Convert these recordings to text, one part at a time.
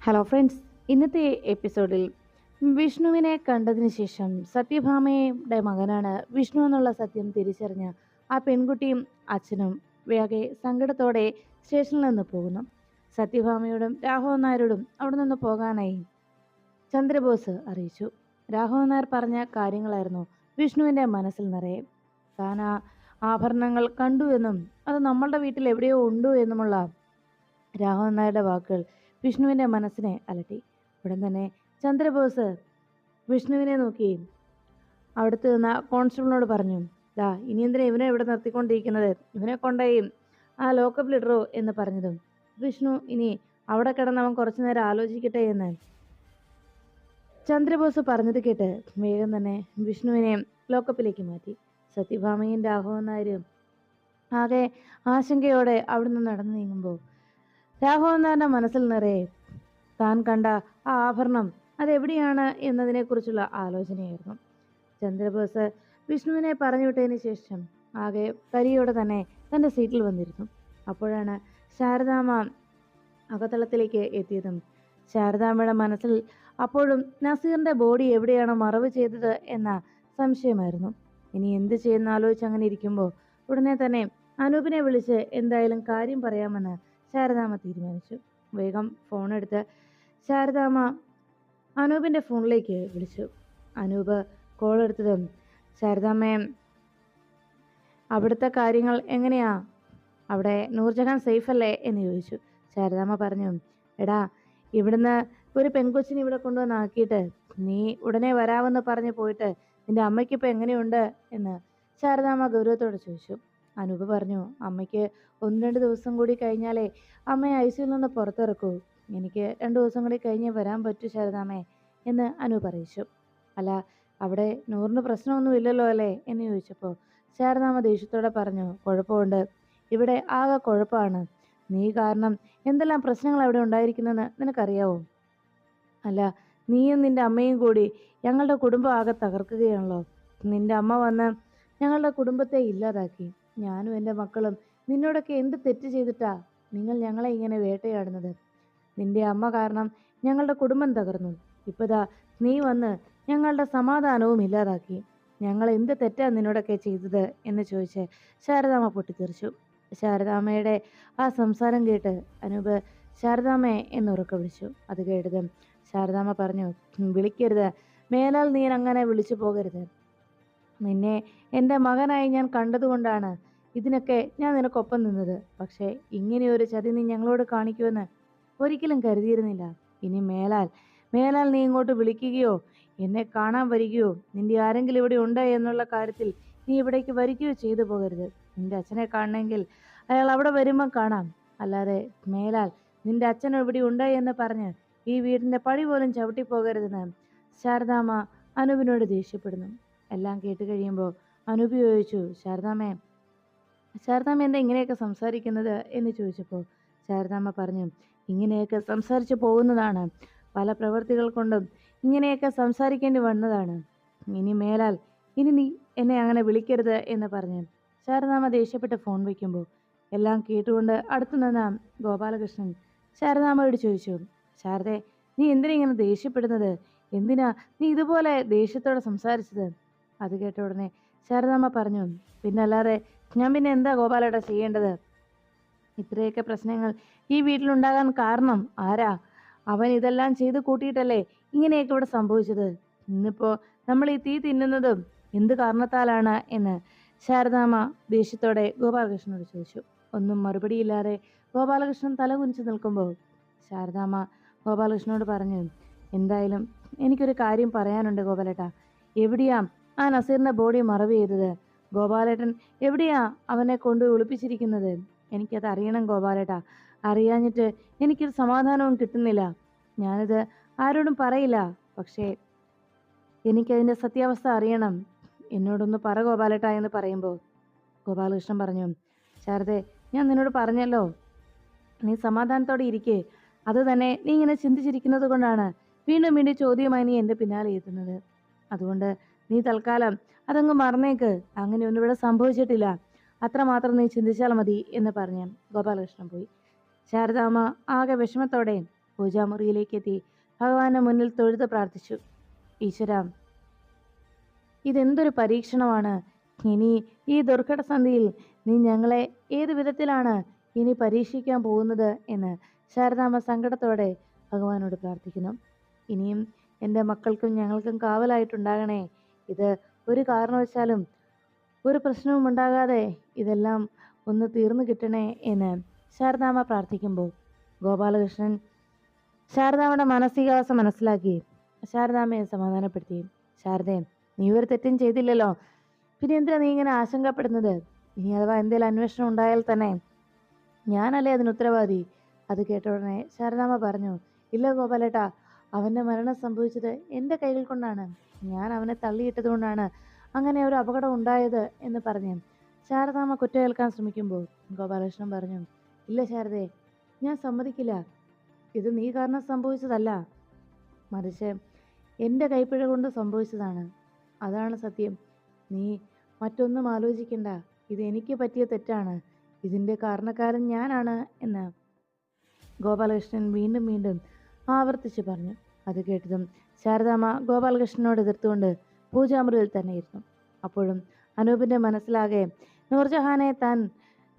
Hello friends ഇന്നത്തെ എപ്പിസോഡിൽ വിഷ്ണുവിനെ കണ്ടതിന് ശേഷം സത്യഭാമയുടെ മകനാണ് വിഷ്ണു എന്നുള്ള സത്യം തിരിച്ചറിഞ്ഞ ആ പെൺകുട്ടിയും അച്ഛനും വേഗെ സങ്കടത്തോടെ സ്റ്റേഷനിൽ നിന്ന് പോകുന്നു. സത്യഭാമയോടും രാഘവൻ നായരോടും അവിടെ നിന്ന് പോകാനായി ചന്ദ്രബോസ് അറിയിച്ചു. രാഘവൻ നായർ പറഞ്ഞ കാര്യങ്ങളായിരുന്നു വിഷ്ണുവിന്റെ മനസ്സിൽ നിറയെ. താൻ ആ ആഭരണങ്ങൾ കണ്ടു എന്നും അത് നമ്മളുടെ വീട്ടിൽ എവിടെയോ ഉണ്ടോ എന്നുമുള്ള രാഘവൻ നായരുടെ വാക്കുകൾ വിഷ്ണുവിന്റെ മനസ്സിനെ അലട്ടി. ഉടൻ തന്നെ ചന്ദ്രബോസ് വിഷ്ണുവിനെ നോക്കി. അവിടുത്തെ നിന്ന് കോൺസ്റ്റബിളിനോട് പറഞ്ഞു ദാ ഇനി എന്തിനാ ഇവനെ ഇവിടെ നിർത്തിക്കൊണ്ടിരിക്കുന്നത്? ഇവനെ കൊണ്ടുപോയി ആ ലോക്കപ്പിലിടറോ എന്ന് പറഞ്ഞതും. വിഷ്ണു ഇനി അവിടെ കിടന്ന് അവൻ കുറച്ചു നേരം ആലോചിക്കട്ടെ എന്ന്. ചന്ദ്രബോസ് പറഞ്ഞത് കേട്ട് വേഗം തന്നെ വിഷ്ണുവിനെ ലോക്കപ്പിലേക്ക് മാറ്റി. സത്യഭാമയും രാഘവൻ ആകെ ആശങ്കയോടെ അവിടുന്ന് നടന്നു നീങ്ങുമ്പോൾ രാഘവൻ നായരുടെ മനസ്സിൽ നിറയെ താൻ കണ്ട ആ ആഭരണം അതെവിടെയാണ് എന്നതിനെക്കുറിച്ചുള്ള ആലോചനയായിരുന്നു. ചന്ദ്രബോസ് വിഷ്ണുവിനെ പറഞ്ഞു വിട്ടതിന് ശേഷം ആകെ കരിയോടെ തന്നെ തന്റെ സീറ്റിൽ വന്നിരുന്നു. അപ്പോഴാണ് ശാരദാമ്മ അകത്തളത്തിലേക്ക് എത്തിയതും ശാരദാമ്മയുടെ മനസ്സിൽ അപ്പോഴും നസീറിന്റെ ബോഡി എവിടെയാണ് മറവ് ചെയ്തത് എന്ന സംശയമായിരുന്നു. ഇനി എന്ത് ചെയ്യുന്ന ആലോചിച്ച് അങ്ങനെ ഇരിക്കുമ്പോൾ ഉടനെ തന്നെ അനൂപിനെ വിളിച്ച് എന്തായാലും കാര്യം പറയാമെന്ന് ശാരദാമ്മ തീരുമാനിച്ചു. വേഗം ഫോൺ എടുത്ത് ശാരദാമ്മ അനൂപിന്റെ ഫോണിലേക്ക് വിളിച്ചു. അനൂപ് കോൾ എടുത്തതും ശാരദാമ്മയെ അവിടുത്തെ കാര്യങ്ങൾ എങ്ങനെയാ? അവിടെ നൂർജഹാൻ സേഫ് അല്ലേ? എന്ന് ചോദിച്ചു. ശാരദാമ്മ പറഞ്ഞു എടാ ഇവിടുന്ന് ഒരു പെൺകൊച്ചിനെ ഇവിടെ കൊണ്ടുവന്നാക്കിയിട്ട് നീ ഉടനെ വരാമെന്ന് പറഞ്ഞു പോയിട്ട് നിന്റെ അമ്മയ്ക്കിപ്പോൾ എങ്ങനെയുണ്ട്? എന്ന് ശാരദാമ്മ ഗൗരവത്തോടെ ചോദിച്ചു. അനൂപ് പറഞ്ഞു അമ്മയ്ക്ക് ഒന്ന് രണ്ട് ദിവസം കൂടി കഴിഞ്ഞാലേ അമ്മയെ ഐ സിയിൽ നിന്ന് പുറത്തിറക്കൂ. എനിക്ക് രണ്ട് ദിവസം കൂടി കഴിഞ്ഞേ വരാൻ പറ്റൂ ശാരദാമ്മേ എന്ന് അനൂപ് അറിയിച്ചു. അല്ല അവിടെ നൂറിന് പ്രശ്നമൊന്നുമില്ലല്ലോ അല്ലേ? എന്ന് ചോദിച്ചപ്പോൾ ശാരദാമ്മ ദേഷ്യത്തോടെ പറഞ്ഞു കുഴപ്പമുണ്ട്. ഇവിടെ ആകെ കുഴപ്പമാണ് നീ കാരണം എന്തെല്ലാം പ്രശ്നങ്ങൾ അവിടെ ഉണ്ടായിരിക്കുന്നെന്ന് നിനക്കറിയാവോ? അല്ല നീയും നിന്റെ അമ്മയും കൂടി ഞങ്ങളുടെ കുടുംബം ആകെ തകർക്കുകയാണല്ലോ. നിന്റെ അമ്മ വന്ന് ഞങ്ങളുടെ കുടുംബത്തെ ഇല്ലാതാക്കി. ഞാനും എന്റെ മക്കളും നിന്നോടൊക്കെ എന്ത് തെറ്റ് ചെയ്തിട്ടാ നിങ്ങൾ ഞങ്ങളെ ഇങ്ങനെ വേട്ടയാടുന്നത്? നിന്റെ അമ്മ കാരണം ഞങ്ങളുടെ കുടുംബം തകർന്നു. ഇപ്പതാ നീ വന്ന് ഞങ്ങളുടെ സമാധാനവും ഇല്ലാതാക്കി. ഞങ്ങൾ എന്ത് തെറ്റാ നിന്നോടൊക്കെ ചെയ്തത് എന്ന് ചോദിച്ച് ശാരദാമ്മ പൊട്ടിത്തെറിച്ചു. ശാരദാമ്മയുടെ ആ സംസാരം കേട്ട് അനൂപ് ശാരദാമ്മയെ എന്നുറക്കെ വിളിച്ചു. അത് കേട്ടതും ശാരദാമ്മ പറഞ്ഞു വിളിക്കരുത്. മേലാൽ നീ അങ്ങനെ വിളിച്ചു പോകരുത്. നിന്നെ എന്റെ മകനായി ഞാൻ കണ്ടതുകൊണ്ടാണ് ഇതിനൊക്കെ ഞാൻ നിനക്കൊപ്പം നിന്നത്. പക്ഷേ ഇങ്ങനെയൊരു ചതി നീ ഞങ്ങളോട് കാണിക്കുമെന്ന് ഒരിക്കലും കരുതിയിരുന്നില്ല. ഇനി മേലാൽ മേലാൽ നീ ഇങ്ങോട്ട് വിളിക്കുകയോ എന്നെ കാണാൻ വരികയോ നിന്റെ ആരെങ്കിലും ഇവിടെ ഉണ്ട് എന്നുള്ള കാര്യത്തിൽ നീ ഇവിടേക്ക് വരികയോ ചെയ്തു പോകരുത്. നിന്റെ അച്ഛനെ കാണണമെങ്കിൽ അയാൾ അവിടെ വരുമ്പോൾ കാണാം. അല്ലാതെ മേലാൽ നിന്റെ അച്ഛൻ ഇവിടെ ഉണ്ട് എന്ന് പറഞ്ഞ് ഈ വീടിന്റെ പടി പോലും ചവിട്ടി പോകരുതെന്ന് ശാരദാമ്മ അനൂപിനോട് ദേഷ്യപ്പെടുന്നു. എല്ലാം കേട്ട് കഴിയുമ്പോൾ അനൂപ് ചോദിച്ചു ശാരദാമ്മേ ശാരദാമ്മ എന്താ ഇങ്ങനെയൊക്കെ സംസാരിക്കുന്നത് എന്ന് ചോദിച്ചപ്പോൾ ശാരദാമ്മ പറഞ്ഞു ഇങ്ങനെയൊക്കെ സംസാരിച്ചു പോകുന്നതാണ്. പല പ്രവൃത്തികൾ കൊണ്ടും ഇങ്ങനെയൊക്കെ സംസാരിക്കേണ്ടി വന്നതാണ്. ഇനി മേലാൽ ഇനി നീ എന്നെ അങ്ങനെ വിളിക്കരുത് എന്ന് പറഞ്ഞു ശാരദാമ്മ ദേഷ്യപ്പെട്ട് ഫോൺ വയ്ക്കുമ്പോൾ എല്ലാം കേട്ടുകൊണ്ട് അടുത്തു നിന്ന ഗോപാലകൃഷ്ണൻ ശാരദാമ്മയോട് ചോദിച്ചു ശാരദേ നീ എന്തിനാ ഇങ്ങനെ ദേഷ്യപ്പെടുന്നത്? എന്തിനാ നീ ഇതുപോലെ ദേഷ്യത്തോടെ സംസാരിച്ചത്? അത് കേട്ട ഉടനെ ശാരദാമ്മ പറഞ്ഞു പിന്നല്ലാതെ ഞാൻ പിന്നെ എന്താ ഗോപാലേട്ടാ ചെയ്യേണ്ടത്? ഇത്രയൊക്കെ പ്രശ്നങ്ങൾ ഈ വീട്ടിലുണ്ടാകാൻ കാരണം ആരാ? അവൻ ഇതെല്ലാം ചെയ്ത് കൂട്ടിയിട്ടല്ലേ ഇങ്ങനെയൊക്കെ ഇവിടെ സംഭവിച്ചത്? ഇന്നിപ്പോ നമ്മൾ ഈ തീ തിന്നുന്നതും എന്ത് കാരണത്താലാണ് എന്ന് ശാരദാമ്മ ദേഷ്യത്തോടെ ഗോപാലകൃഷ്ണനോട് ചോദിച്ചു. ഒന്നും മറുപടിയില്ലാതെ ഗോപാലകൃഷ്ണൻ തല കുനിച്ചു നിൽക്കുമ്പോൾ ശാരദാമ്മ ഗോപാലകൃഷ്ണനോട് പറഞ്ഞു എന്തായാലും എനിക്കൊരു കാര്യം പറയാനുണ്ട് ഗോപാലേട്ടാ. എവിടെയാ ആ നസീറിന്റെ ബോഡി മറവ് ചെയ്തത്? ഗോപാലേട്ടൻ എവിടെയാ അവനെ കൊണ്ട് ഒളിപ്പിച്ചിരിക്കുന്നത്? എനിക്കത് അറിയണം ഗോപാലേട്ടാ. അറിയാഞ്ഞിട്ട് എനിക്കൊരു സമാധാനവും കിട്ടുന്നില്ല. ഞാനിത് ആരോടും പറയില്ല. പക്ഷേ എനിക്കതിന്റെ സത്യാവസ്ഥ അറിയണം. എന്നോടൊന്ന് പറ ഗോപാലേട്ട എന്ന് പറയുമ്പോൾ ഗോപാലകൃഷ്ണൻ പറഞ്ഞു ശാരദെ ഞാൻ നിന്നോട് പറഞ്ഞല്ലോ. നീ സമാധാനത്തോടെ ഇരിക്കേ. അത് തന്നെ നീ ഇങ്ങനെ ചിന്തിച്ചിരിക്കുന്നത് കൊണ്ടാണ് വീണ്ടും വീണ്ടും ചോദ്യമായി നീ എന്റെ പിന്നാലെ എത്തുന്നത്. അതുകൊണ്ട് നീ തൽക്കാലം അതങ്ങ് മറന്നേക്ക്. അങ്ങനെ ഒന്നും ഇവിടെ സംഭവിച്ചിട്ടില്ല. അത്രമാത്രം നീ ചിന്തിച്ചാൽ മതി എന്ന് പറഞ്ഞ് ഗോപാലകൃഷ്ണൻ പോയി. ശാരദാമ്മ ആകെ വിഷമത്തോടെ പൂജാമുറിയിലേക്ക് എത്തി. ഭഗവാന്റെ മുന്നിൽ തൊഴുത് പ്രാർത്ഥിച്ചു. ഈശ്വര ഇതെന്തൊരു പരീക്ഷണമാണ്. ഇനി ഈ ദുർഘട സന്ധിയിൽ നീ ഞങ്ങളെ ഏത് വിധത്തിലാണ് ഇനി പരീക്ഷിക്കാൻ പോകുന്നത് എന്ന് ശാരദാമ്മ സങ്കടത്തോടെ ഭഗവാനോട് പ്രാർത്ഥിക്കുന്നു. ഇനിയും എന്റെ മക്കൾക്കും ഞങ്ങൾക്കും കാവലായിട്ടുണ്ടാകണേ ഇത് ഒരു കാരണവശാലും ഒരു പ്രശ്നവും ഉണ്ടാകാതെ ഇതെല്ലാം ഒന്ന് തീർന്നു കിട്ടണേ എന്ന് ശാരദാമ്മ പ്രാർത്ഥിക്കുമ്പോൾ ഗോപാലകൃഷ്ണൻ ശാരദാമ്മയുടെ മാനസികാവസ്ഥ മനസ്സിലാക്കി ശാരദാമ്മയെ സമാധാനപ്പെടുത്തി. ശാരദേ നീ ഒരു തെറ്റും ചെയ്തില്ലല്ലോ. പിന്നെ എന്തിനാ നീ ഇങ്ങനെ ആശങ്കപ്പെടുന്നത്? ഇനി അഥവാ എന്തെങ്കിലും അന്വേഷണം ഉണ്ടായാൽ തന്നെ ഞാനല്ലേ അതിന് ഉത്തരവാദി? അത് കേട്ട ഉടനെ ശാരദാമ്മ പറഞ്ഞു ഇല്ല ഗോപാലേട്ടാ അവന്റെ മരണം സംഭവിച്ചത് എന്റെ കൈകൾ കൊണ്ടാണ്. ഞാൻ അവനെ തള്ളിയിട്ടത് കൊണ്ടാണ് അങ്ങനെ ഒരു അപകടം ഉണ്ടായത് എന്ന് പറഞ്ഞു. ശാരദാമ്മ കുറ്റമേൽക്കാൻ ശ്രമിക്കുമ്പോൾ ഗോപാലകൃഷ്ണൻ പറഞ്ഞു ഇല്ല ശാരദേ ഞാൻ സമ്മതിക്കില്ല. ഇത് നീ കാരണം സംഭവിച്ചതല്ല. മറിച്ച് എന്റെ കൈപ്പിഴ കൊണ്ട് സംഭവിച്ചതാണ്. അതാണ് സത്യം. നീ മറ്റൊന്നും ആലോചിക്കണ്ട. ഇത് എനിക്ക് പറ്റിയ തെറ്റാണ്. ഇതിന്റെ കാരണക്കാരൻ ഞാനാണ് എന്ന് ഗോപാലകൃഷ്ണൻ വീണ്ടും വീണ്ടും ആവർത്തിച്ച് പറഞ്ഞു. അത് കേട്ടതും ശാരദാമ്മ ഗോപാലകൃഷ്ണനോട് എതിർത്തുകൊണ്ട് പൂജാമുറിയിൽ തന്നെയിരുന്നു. അപ്പോഴും അനൂപിന്റെ മനസ്സിലാകെ നൂർജഹാനെ താൻ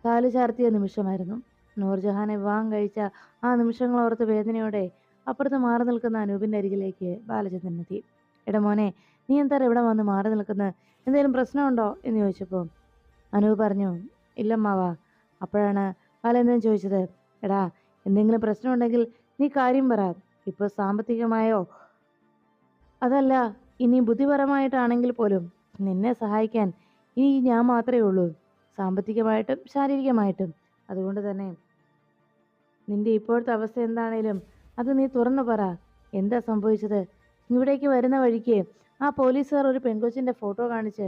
കാലു ചാർത്തിയ നിമിഷമായിരുന്നു. നൂർജഹാനെ വിവാഹം കഴിച്ച ആ നിമിഷങ്ങൾ ഓർത്ത് വേദനയോടെ അപ്പുറത്ത് മാറി നിൽക്കുന്ന അനൂപിന്റെ അരികിലേക്ക് ബാലചന്ദ്രൻ എത്തി. ഇടമോനെ നീ എന്താ ഇവിടെ വന്ന് മാറി നിൽക്കുന്നത് എന്തെങ്കിലും പ്രശ്നമുണ്ടോ? എന്ന് ചോദിച്ചപ്പോൾ അനൂപ് പറഞ്ഞു ഇല്ലമ്മാവാ അപ്പോഴാണ് ബാലേന്ദ്രൻ ചോദിച്ചത് എടാ എന്തെങ്കിലും പ്രശ്നമുണ്ടെങ്കിൽ നീ കാര്യം പറ. ഇപ്പോൾ സാമ്പത്തികമായോ അതല്ല ഇനി ബുദ്ധിപരമായിട്ടാണെങ്കിൽ പോലും നിന്നെ സഹായിക്കാൻ ഇനി ഞാൻ മാത്രമേ ഉള്ളൂ. സാമ്പത്തികമായിട്ടും ശാരീരികമായിട്ടും. അതുകൊണ്ട് തന്നെ നിന്റെ ഇപ്പോഴത്തെ അവസ്ഥ എന്താണേലും അത് നീ തുറന്നു പറ. എന്താ സംഭവിച്ചത്? ഇവിടേക്ക് വരുന്ന വഴിക്ക് ആ പോലീസുകാർ ഒരു പെൺകൊച്ചിന്റെ ഫോട്ടോ കാണിച്ച്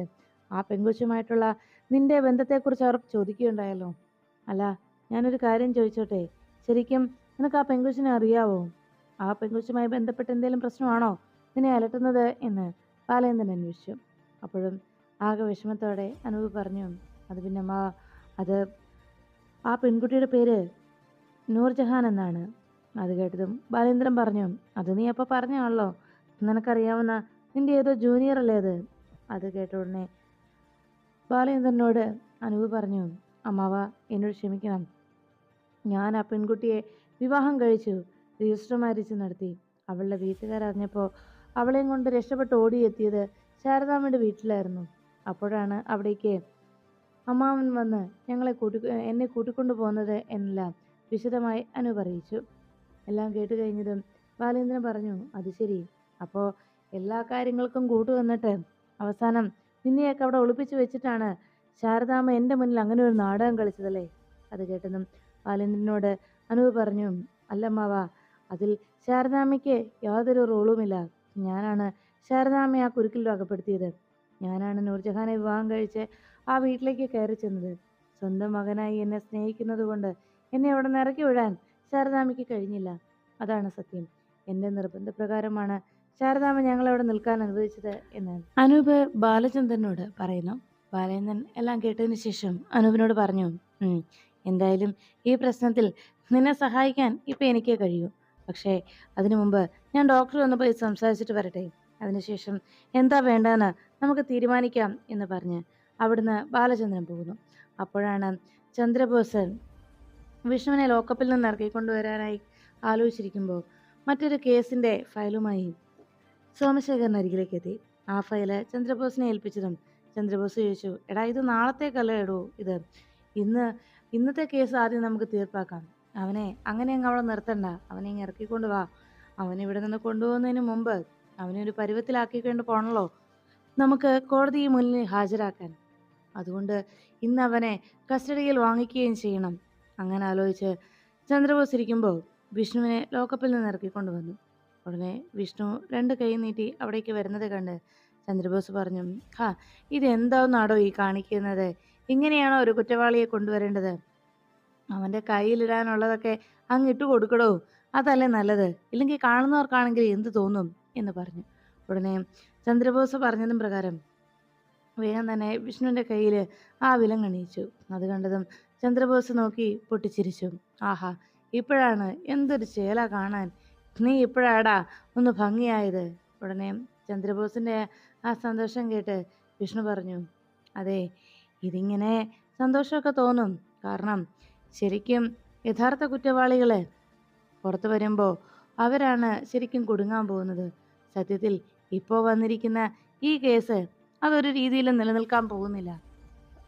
ആ പെൺകൊച്ചുമായിട്ടുള്ള നിന്റെ ബന്ധത്തെക്കുറിച്ച് അവർ ചോദിക്കുകയുണ്ടായല്ലോ. അല്ല ഞാനൊരു കാര്യം ചോദിച്ചോട്ടെ? ശരിക്കും നിനക്ക് ആ പെൺകൊച്ചിനെ അറിയാവോ? ആ പെൺകൊച്ചുമായി ബന്ധപ്പെട്ട് എന്തെങ്കിലും പ്രശ്നമാണോ? നിന്നെ അലട്ടുന്നത് എന്ന് ബാലേന്ദ്രൻ അന്വേഷിച്ചു. അപ്പോഴും ആകെ വിഷമത്തോടെ അനൂപ് പറഞ്ഞു അത് പിന്നെ അമ്മ അത് ആ പെൺകുട്ടിയുടെ പേര് നൂർജഹാൻ എന്നാണ്. അത് കേട്ടതും ബാലേന്ദ്രൻ പറഞ്ഞു അത് നീ അപ്പോൾ പറഞ്ഞാണല്ലോ നിനക്കറിയാവുന്ന നിന്റെ ഏതോ ജൂനിയർ അല്ലേ അത്? അത് കേട്ട ഉടനെ ബാലേന്ദ്രനോട് അനൂപ് പറഞ്ഞു അമ്മാവ എന്നോട് ക്ഷമിക്കണം. ഞാൻ ആ പെൺകുട്ടിയെ വിവാഹം കഴിച്ചു രജിസ്റ്റർ മാരേജ് നടത്തി. അവളുടെ വീട്ടുകാരറിഞ്ഞപ്പോൾ അവളെയും കൊണ്ട് രക്ഷപ്പെട്ട് ഓടിയെത്തിയത് ശാരദാമ്മയുടെ വീട്ടിലായിരുന്നു. അപ്പോഴാണ് അവിടേക്ക് അമ്മാവൻ വന്ന് ഞങ്ങളെ കൂട്ടി എന്നെ കൂട്ടിക്കൊണ്ടു പോകുന്നത് എന്നെല്ലാം വിശദമായി അനൂപ് അറിയിച്ചു എല്ലാം കേട്ട് കഴിഞ്ഞതും ബാലേന്ദ്രൻ പറഞ്ഞു അത് ശരി. അപ്പോൾ എല്ലാ കാര്യങ്ങൾക്കും കൂട്ടു വന്നിട്ട് അവസാനം നിന്നെയൊക്കെ അവിടെ ഒളിപ്പിച്ചു വെച്ചിട്ടാണ് ശാരദാമ്മ എന്റെ മുന്നിൽ അങ്ങനെ ഒരു നാടകം കളിച്ചതല്ലേ? അത് കേട്ടതും ബാലേന്ദ്രനോട് അനുവ് പറഞ്ഞു അല്ലമ്മാവ അതിൽ ശാരദാമ്മയ്ക്ക് യാതൊരു റോളുമില്ല. ഞാനാണ് ശാരദാമ്മയെ ആ കുരുക്കിൽ അകപ്പെടുത്തിയത് ഞാനാണ് നൂർജഹാനെ വിവാഹം കഴിച്ച് ആ വീട്ടിലേക്ക് കയറി ചെന്നത്. സ്വന്തം മകനായി എന്നെ സ്നേഹിക്കുന്നത് കൊണ്ട് എന്നെ അവിടെ നിന്ന് ഇറക്കി വിടാൻ ശാരദാമ്മയ്ക്ക് കഴിഞ്ഞില്ല. അതാണ് സത്യം. എന്റെ നിർബന്ധപ്രകാരമാണ് ശാരദാമ്മ ഞങ്ങളവിടെ നിൽക്കാൻ അനുവദിച്ചത് എന്ന്. അനൂപ് ബാലചന്ദ്രനോട് പറയുന്നു. ബാലേന്ദ്രൻ എല്ലാം കേട്ടതിന് ശേഷം അനൂപിനോട് പറഞ്ഞു എന്തായാലും ഈ പ്രശ്നത്തിൽ നിന്നെ സഹായിക്കാൻ ഇപ്പം എനിക്കേ കഴിയൂ. പക്ഷേ അതിനു മുമ്പ് ഞാൻ ഡോക്ടറെ ഒന്ന് പോയി സംസാരിച്ചിട്ട് വരട്ടെ. അതിനുശേഷം എന്താ വേണ്ടതെന്ന് നമുക്ക് തീരുമാനിക്കാം എന്ന് പറഞ്ഞ് അവിടുന്ന് ബാലചന്ദ്രൻ പോകുന്നു. അപ്പോഴാണ് ചന്ദ്രബോസ് വിഷ്ണുവിനെ ലോക്കപ്പിൽ നിന്ന് ഇറക്കിക്കൊണ്ടുവരാനായി ആലോചിച്ചിരിക്കുമ്പോൾ മറ്റൊരു കേസിന്റെ ഫയലുമായി സോമശേഖരൻ അരികിലേക്ക് എത്തി. ആ ഫയൽ ചന്ദ്രബോസിനെ ഏൽപ്പിച്ചതും ചന്ദ്രബോസ് ചോദിച്ചു എടാ ഇത് നാളത്തേക്കല്ല എടോ ഇത് ഇന്ന് ഇന്നത്തെ കേസ് ആദ്യം നമുക്ക് തീർപ്പാക്കാം. അവനെ അങ്ങനെ അങ്ങ് അവിടെ നിർത്തണ്ട. അവനെ ഇങ്ങ് ഇറക്കിക്കൊണ്ട് വാ. അവനെ ഇവിടെ നിന്ന് കൊണ്ടുപോകുന്നതിന് മുമ്പ് അവനെ ഒരു പരുവത്തിലാക്കിക്കൊണ്ട് പോണല്ലോ. നമുക്ക് കോടതി മുന്നിൽ ഹാജരാക്കാൻ. അതുകൊണ്ട് ഇന്ന് അവനെ കസ്റ്റഡിയിൽ വാങ്ങിക്കുകയും ചെയ്യണം. അങ്ങനെ ആലോചിച്ച് ചന്ദ്രബോസ് ഇരിക്കുമ്പോൾ വിഷ്ണുവിനെ ലോക്കപ്പിൽ നിന്ന് ഇറക്കിക്കൊണ്ട് വന്നു. ഉടനെ വിഷ്ണു രണ്ട് കൈ നീട്ടി അവിടേക്ക് വരുന്നത് കണ്ട് ചന്ദ്രബോസ് പറഞ്ഞു ഹാ ഇതെന്താണെന്നാടോ ഈ കാണിക്കുന്നത്? ഇങ്ങനെയാണോ ഒരു കുറ്റവാളിയെ കൊണ്ടുവരേണ്ടത്? അവന്റെ കയ്യിലിടാനുള്ളതൊക്കെ അങ്ങ് ഇട്ട് കൊടുക്കടോ. അതല്ലേ നല്ലത്. ഇല്ലെങ്കിൽ കാണുന്നവർക്കാണെങ്കിൽ എന്ത് തോന്നും എന്ന് പറഞ്ഞു. ഉടനെ ചന്ദ്രബോസ് പറഞ്ഞതും പ്രകാരം വേഗം തന്നെ വിഷ്ണുവിന്റെ കയ്യിൽ ആ വിലങ്ങണിയിച്ചു അത് കണ്ടതും ചന്ദ്രബോസ് നോക്കി പൊട്ടിച്ചിരിച്ചു. ആഹാ ഇപ്പോഴാണ് എന്തൊരു ചേല കാണാൻ. നീ ഇപ്പോഴാടാ ഒന്ന് ഭംഗിയായത്. ഉടനെ ചന്ദ്രബോസിന്റെ ആ സന്തോഷം കേട്ട് വിഷ്ണു പറഞ്ഞു അതെ ഇതിങ്ങനെ സന്തോഷമൊക്കെ തോന്നും. കാരണം ശരിക്കും യഥാർത്ഥ കുറ്റവാളികൾ പുറത്തു വരുമ്പോൾ അവരാണ് ശരിക്കും കുടുങ്ങാൻ പോകുന്നത്. സത്യത്തിൽ ഇപ്പോൾ വന്നിരിക്കുന്ന ഈ കേസ് അതൊരു രീതിയിലും നിലനിൽക്കാൻ പോകുന്നില്ല.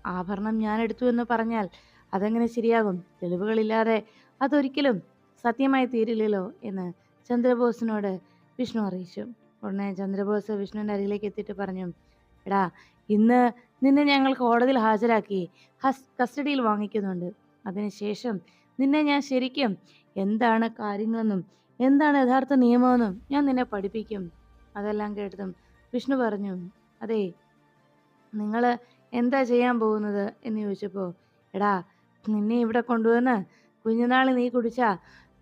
ആഭരണം ഞാൻ എടുത്തു എന്ന് പറഞ്ഞാൽ അതെങ്ങനെ ശരിയാകും? തെളിവുകളില്ലാതെ അതൊരിക്കലും സത്യമായി തീരില്ലല്ലോ എന്ന് ചന്ദ്രബോസിനോട് വിഷ്ണു അറിയിച്ചു. ഉടനെ ചന്ദ്രബോസ് വിഷ്ണുവിന്റെ അരികിലേക്ക് എത്തിയിട്ട് പറഞ്ഞു എടാ ഇന്ന് നിന്നെ ഞങ്ങൾ കോടതിയിൽ ഹാജരാക്കി ഹസ് കസ്റ്റഡിയിൽ വാങ്ങിക്കുന്നുണ്ട്. അതിനുശേഷം നിന്നെ ഞാൻ ശരിക്കും എന്താണ് കാര്യങ്ങളെന്നും എന്താണ് യഥാർത്ഥ നിയമമെന്നും ഞാൻ നിന്നെ പഠിപ്പിക്കും. അതെല്ലാം കേട്ടതും വിഷ്ണു പറഞ്ഞു അതെ നിങ്ങൾ എന്താ ചെയ്യാൻ പോകുന്നത്? എന്ന് ചോദിച്ചപ്പോൾ എടാ നിന്നെ ഇവിടെ കൊണ്ടുവന്ന് കുഞ്ഞുനാൾ നീ കുടിച്ച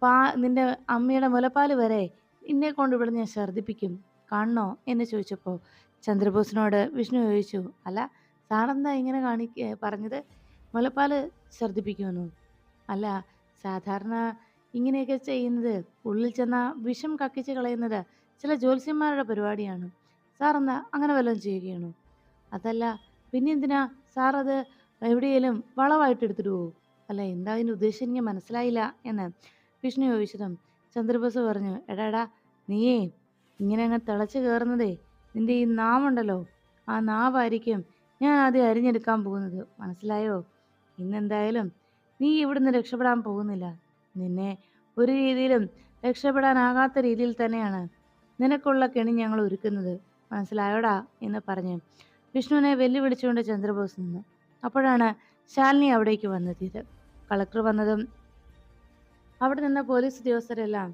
പാ നിന്റെ അമ്മയുടെ മുലപ്പാൽ വരെ നിന്നെ കൊണ്ട് ഇവിടെ ഞാൻ ഛർദ്ദിപ്പിക്കും. കാണണോ? എന്ന് ചോദിച്ചപ്പോൾ ചന്ദ്രബോസിനോട് വിഷ്ണു ചോദിച്ചു അല്ല സാറെന്താ ഇങ്ങനെ കാണിക്ക പറഞ്ഞത്? മുലപ്പാൽ ഛർദ്ദിപ്പിക്കുമെന്നോ അല്ല സാധാരണ ഇങ്ങനെയൊക്കെ ചെയ്യുന്നത് ഉള്ളിൽ ചെന്ന വിഷം കക്കിച്ച് കളയുന്നത് ചില ജ്യോത്സ്യന്മാരുടെ പരിപാടിയാണ്. സാർ അങ്ങനെ വല്ലതും ചെയ്യുകയാണോ? അതല്ല പിന്നെ എന്തിനാ സാർ അത് എവിടെയെങ്കിലും വളമായിട്ട് എടുത്തിട്ട് പോകും അല്ല എന്താ അതിന്റെ ഉദ്ദേശം എനിക്ക് മനസ്സിലായില്ല എന്ന് വിഷ്ണു ചോദിച്ചതും ചന്ദ്രബോസ് പറഞ്ഞു എടാടാ എടാ നീയേ ഇങ്ങനെ അങ്ങ് തിളച്ച് കയറുന്നതേ നിന്റെ ഈ നാവുണ്ടല്ലോ ആ നാവായിരിക്കും ഞാൻ ആദ്യം അരിഞ്ഞെടുക്കാൻ പോകുന്നത്. മനസ്സിലായോ? ഇന്നെന്തായാലും നീ ഇവിടുന്ന് രക്ഷപ്പെടാൻ പോകുന്നില്ല. നിന്നെ ഒരു രീതിയിലും രക്ഷപ്പെടാനാകാത്ത രീതിയിൽ തന്നെയാണ് നിനക്കുള്ള കെണി ഞങ്ങൾ ഒരുക്കുന്നത്. മനസ്സിലായോടാ? എന്ന് പറഞ്ഞ്. വിഷ്ണുവിനെ വെല്ലുവിളിച്ചുകൊണ്ട് ചന്ദ്രബോസ് നിന്നു. അപ്പോഴാണ് ശാലിനി അവിടേക്ക് വന്നെത്തിയത്. കളക്ടർ വന്നതും അവിടെ നിന്ന പോലീസ് ഉദ്യോഗസ്ഥരെല്ലാം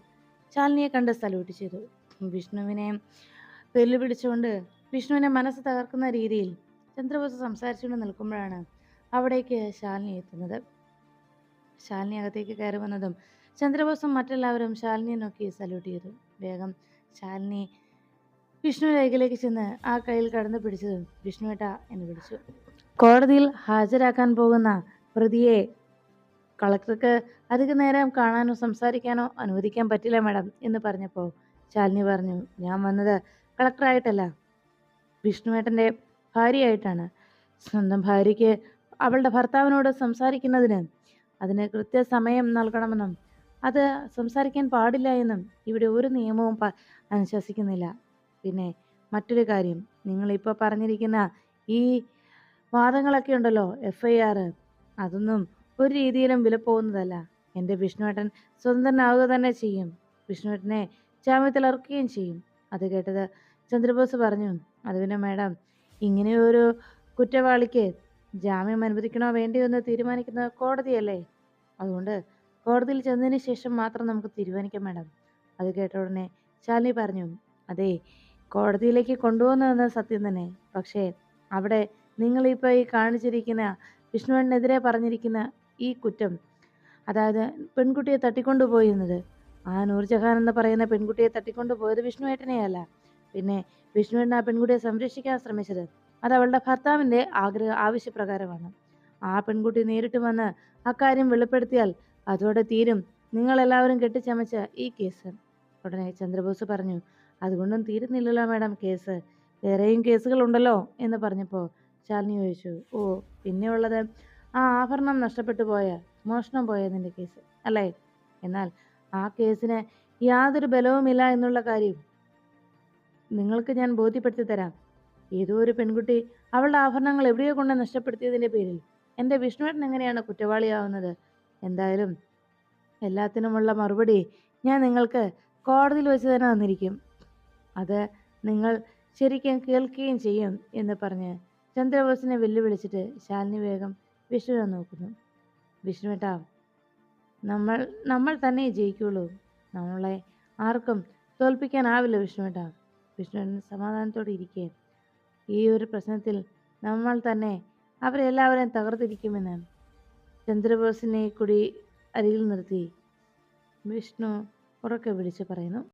ശാലിനിയെ കണ്ട് സല്യൂട്ട് ചെയ്തു. വിഷ്ണുവിനെ വെല്ലുവിളിച്ചുകൊണ്ട് വിഷ്ണുവിനെ മനസ്സ് തകർക്കുന്ന രീതിയിൽ ചന്ദ്രബോസ് സംസാരിച്ചുകൊണ്ട് നിൽക്കുമ്പോഴാണ് അവിടേക്ക് ശാലിനി എത്തുന്നത്. ശാലിനി അകത്തേക്ക് കയറി വന്നതും ചന്ദ്രബോസും മറ്റെല്ലാവരും ശാലിനിയെ നോക്കി സല്യൂട്ട് ചെയ്തു. വേഗം ശാലിനി വിഷ്ണു രേഖയിലേക്ക് ചെന്ന് ആ കയ്യിൽ കടന്നു പിടിച്ചതും വിഷ്ണുവേട്ട എന്ന് വിളിച്ചു. കോടതിയിൽ ഹാജരാക്കാൻ പോകുന്ന പ്രതിയെ കളക്ടർക്ക് അധിക നേരം കാണാനോ സംസാരിക്കാനോ അനുവദിക്കാൻ പറ്റില്ല മാഡം എന്ന് പറഞ്ഞപ്പോൾ ശാലിനി പറഞ്ഞു ഞാൻ വന്നത് കളക്ടറായിട്ടല്ല വിഷ്ണുവേട്ടന്റെ ഭാര്യയായിട്ടാണ്. സ്വന്തം ഭാര്യയ്ക്ക് അവളുടെ ഭർത്താവിനോട് സംസാരിക്കുന്നതിന് അതിന് കൃത്യസമയം നൽകണമെന്നും അത് സംസാരിക്കാൻ പാടില്ല എന്നും ഇവിടെ ഒരു നിയമവും അനുശാസിക്കുന്നില്ല. പിന്നെ മറ്റൊരു കാര്യം നിങ്ങളിപ്പോൾ പറഞ്ഞിരിക്കുന്ന ഈ വാദങ്ങളൊക്കെ ഉണ്ടല്ലോ എഫ് ഐ ആർ അതൊന്നും ഒരു രീതിയിലും വിലപ്പോകുന്നതല്ല എന്റെ വിഷ്ണുവേട്ടൻ സ്വതന്ത്രനാവുക തന്നെ ചെയ്യും. വിഷ്ണുവേട്ടനെ ജാമ്യത്തിലിറക്കുകയും ചെയ്യും. അത് കേട്ടത് ചന്ദ്രബോസ് പറഞ്ഞു അത് പിന്നെ മാഡം ഇങ്ങനെയൊരു കുറ്റവാളിക്ക് ജാമ്യം അനുവദിക്കണോ വേണ്ടയോ എന്ന് തീരുമാനിക്കുന്നത് കോടതിയല്ലേ? അതുകൊണ്ട് കോടതിയിൽ ചെന്നതിന് ശേഷം മാത്രം നമുക്ക് തീരുമാനിക്കാം മാഡം. അത് കേട്ട ഉടനെ ശാലിനി പറഞ്ഞു അതെ കോടതിയിലേക്ക് കൊണ്ടുപോകുന്നതെന്ന് സത്യം തന്നെ. പക്ഷേ അവിടെ നിങ്ങളിപ്പോൾ ഈ കാണിച്ചിരിക്കുന്ന വിഷ്ണുവിനെതിരെ പറഞ്ഞിരിക്കുന്ന ഈ കുറ്റം അതായത് പെൺകുട്ടിയെ തട്ടിക്കൊണ്ടുപോയി എന്നത് ആ നൂർജഹാൻ എന്ന് പറയുന്ന പെൺകുട്ടിയെ തട്ടിക്കൊണ്ടുപോയത് വിഷ്ണുവേട്ടനെയല്ല. പിന്നെ വിഷ്ണുവേട്ടൻ ആ പെൺകുട്ടിയെ സംരക്ഷിക്കാൻ ശ്രമിച്ചത് അത് അവളുടെ ഭർത്താവിന്റെ ആഗ്രഹ ആവശ്യപ്രകാരമാണ്. ആ പെൺകുട്ടി നേരിട്ട് വന്ന് അക്കാര്യം വെളിപ്പെടുത്തിയാൽ അതോടെ തീരും. നിങ്ങളെല്ലാവരും കെട്ടിച്ചമച്ച ഈ കേസ്. ഉടനെ ചന്ദ്രബോസ് പറഞ്ഞു അതുകൊണ്ടും തീരുന്നില്ലല്ലോ മാഡം കേസ്. വേറെയും കേസുകളുണ്ടല്ലോ എന്ന് പറഞ്ഞപ്പോൾ ശാലിനി ചോദിച്ചു ഓ പിന്നെ ഉള്ളത്? ആ ആഭരണം നഷ്ടപ്പെട്ടു പോയ മോഷണം പോയതിന്റെ കേസ് അല്ലേ? എന്നാൽ ആ കേസിന് യാതൊരു ബലവുമില്ല എന്നുള്ള കാര്യം നിങ്ങൾക്ക് ഞാൻ ബോധ്യപ്പെടുത്തി തരാം. ഏതോ ഒരു പെൺകുട്ടി അവളുടെ ആഭരണങ്ങൾ എവിടെയോ കൊണ്ട് നഷ്ടപ്പെടുത്തിയതിന്റെ പേരിൽ എന്റെ വിഷ്ണുവേട്ടൻ എങ്ങനെയാണ് കുറ്റവാളിയാവുന്നത്? എന്തായാലും എല്ലാത്തിനുമുള്ള മറുപടി ഞാൻ നിങ്ങൾക്ക് കോടതിയിൽ വെച്ച് തന്നെ തന്നിരിക്കും. അത് നിങ്ങൾ ശരിക്കും കേൾക്കുകയും ചെയ്യും എന്ന് പറഞ്ഞ് ചന്ദ്രബോസിനെ വെല്ലുവിളിച്ചിട്ട് ശാലിനി വേഗം വിഷ്ണുവിനെ നോക്കുന്നു. വിഷ്ണുവേട്ടാ നമ്മൾ നമ്മൾ തന്നെ ജയിക്കുള്ളൂ. നമ്മളെ ആർക്കും തോൽപ്പിക്കാനാവില്ല വിഷ്ണുവേട്ടാ. വിഷ്ണുവിന് സമാധാനത്തോടെ ഇരിക്കെ. ഈ ഒരു പ്രശ്നത്തിൽ നമ്മൾ തന്നെ അവരെല്ലാവരെയും തകർത്തിരിക്കുമെന്ന് ചന്ദ്രബോസിനെ കൂടി അരികിൽ നിർത്തി. വിഷ്ണു ഉറക്കെ വിളിച്ചു പറയുന്നു.